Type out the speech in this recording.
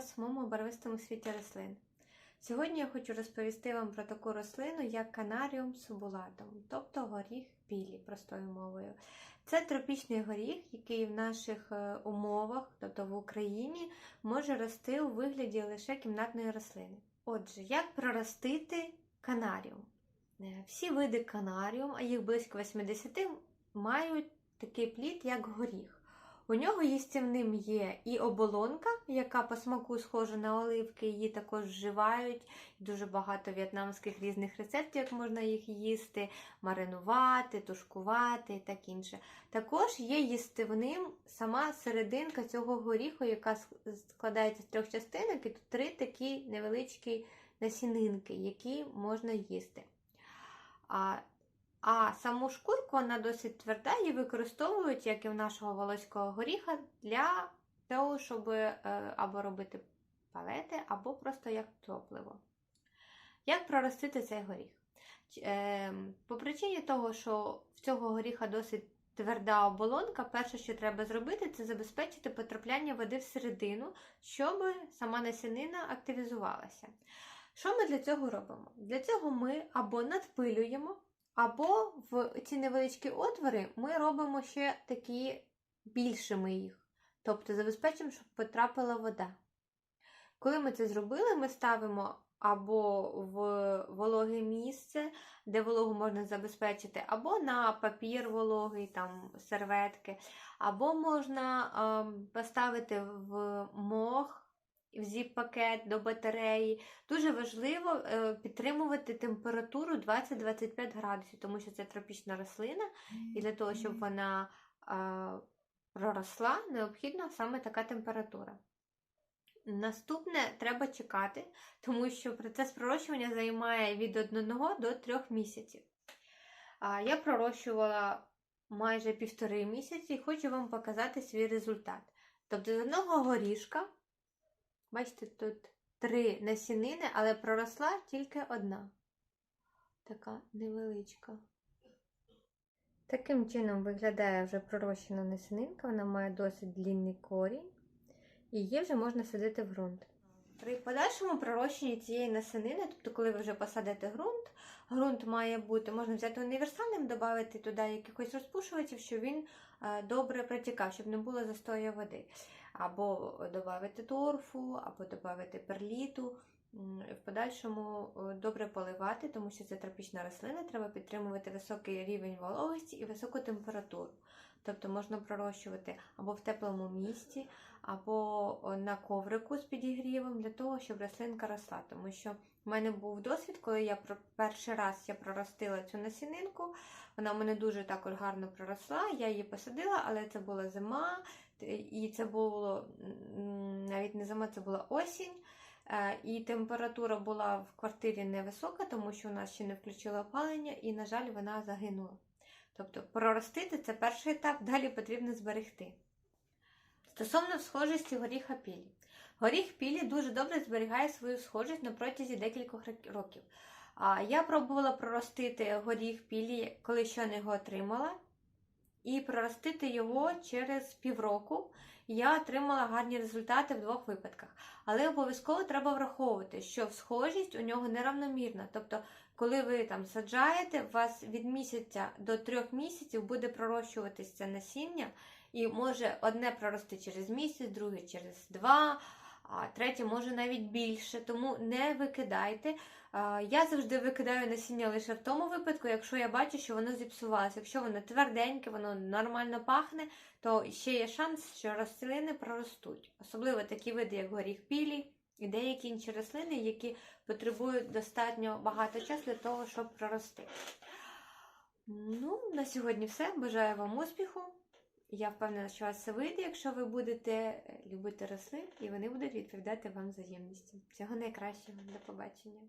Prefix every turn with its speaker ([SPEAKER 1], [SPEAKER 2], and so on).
[SPEAKER 1] вас в моєму барвистому світі рослин. Сьогодні я хочу розповісти вам про таку рослину, як канаріум субулатум, тобто горіх білі, простою мовою. Це тропічний горіх, який в наших е, умовах, тобто в Україні, може рости у вигляді лише кімнатної рослини. Отже, як проростити канаріум? Е, Всі види канаріум, а їх близько 80, мають такий плід, як горіх. У нього їстівним є і оболонка, яка по смаку схожа на оливки, її також вживають. Дуже багато в'єтнамських різних рецептів, як можна їх їсти, маринувати, тушкувати і так інше. Також є їстивним сама серединка цього горіху, яка складається з трьох частинок, і тут три такі невеличкі насінинки, які можна їсти. А саму шкурку вона досить тверда і використовують, як і в нашого волоського горіха, для того, щоб е, або робити палети, або просто як топливо. Як проростити цей горіх? Е, по причині того, що в цього горіха досить тверда оболонка, перше, що треба зробити, це забезпечити потрапляння води всередину, щоб сама насінина активізувалася. Що ми для цього робимо? Для цього ми або надпилюємо. Або в ці невеличкі отвори ми робимо ще такі більшими їх. Тобто забезпечимо, щоб потрапила вода. Коли ми це зробили, ми ставимо або в вологе місце, де вологу можна забезпечити, або на папір вологий, там серветки, або можна е, поставити в мох в зіп-пакет до батареї. Дуже важливо е, підтримувати температуру 20-25 градусів, тому що це тропічна рослина, і для того, щоб вона проросла, необхідна саме така температура. Наступне треба чекати, тому що процес пророщування займає від 1 до 3 місяців. Я пророщувала майже півтори місяці і хочу вам показати свій результат. Тобто, з одного горішка Бачите, тут три насінини, але проросла тільки одна. Така невеличка. Таким чином виглядає вже пророщена насінинка, вона має досить длінний корінь, і її вже можна садити в ґрунт. При подальшому пророщенні цієї насінини, тобто, коли ви вже посадите ґрунт, ґрунт має бути, можна взяти універсальним, додати туди якихось розпушувачів, щоб він е, добре протікав, щоб не було застою води або додати торфу, або додати перліту. В подальшому е, добре поливати, тому що це тропічна рослина, треба підтримувати високий рівень вологості і високу температуру. Тобто можна пророщувати або в теплому місці, або на коврику з підігрівом, для того, щоб рослинка росла. Тому що в мене був досвід, коли я перший раз я проростила цю насінинку, вона в мене дуже також гарно проросла, я її посадила, але це була зима, і це було навіть не зима, це була осінь. Е, і температура була в квартирі невисока, тому що нас ще не включили опалення, і, на жаль, вона загинула. Тобто, проростити це перший етап, далі потрібно зберегти. Стосовно схожості горіха пілі. Горіх пілі дуже добре зберігає свою схожість на протязі декількох років. Я пробувала проростити горіх пілі, коли ще не його отримала і проростити його через півроку. Я отримала гарні результати в двох випадках. Але обов'язково треба враховувати, що схожість у нього неравномірна. Тобто, коли ви там саджаєте, у вас від місяця до трьох місяців буде пророщуватися насіння, і може одне прорости через місяць, друге через два а третє може навіть більше, тому не викидайте. Я завжди викидаю насіння лише в тому випадку, якщо я бачу, що воно зіпсувалося. Якщо воно тверденьке, воно нормально пахне, то ще є шанс, що рослини проростуть. Особливо такі види, як горіх пілі і деякі інші рослини, які потребують достатньо багато часу для того, щоб прорости. Ну, На сьогодні все. Бажаю вам успіху! Я впевнена, що вас все вийде, якщо ви будете е, любити рослин, і вони будуть відповідати вам взаємністю. Всього найкращого, до побачення!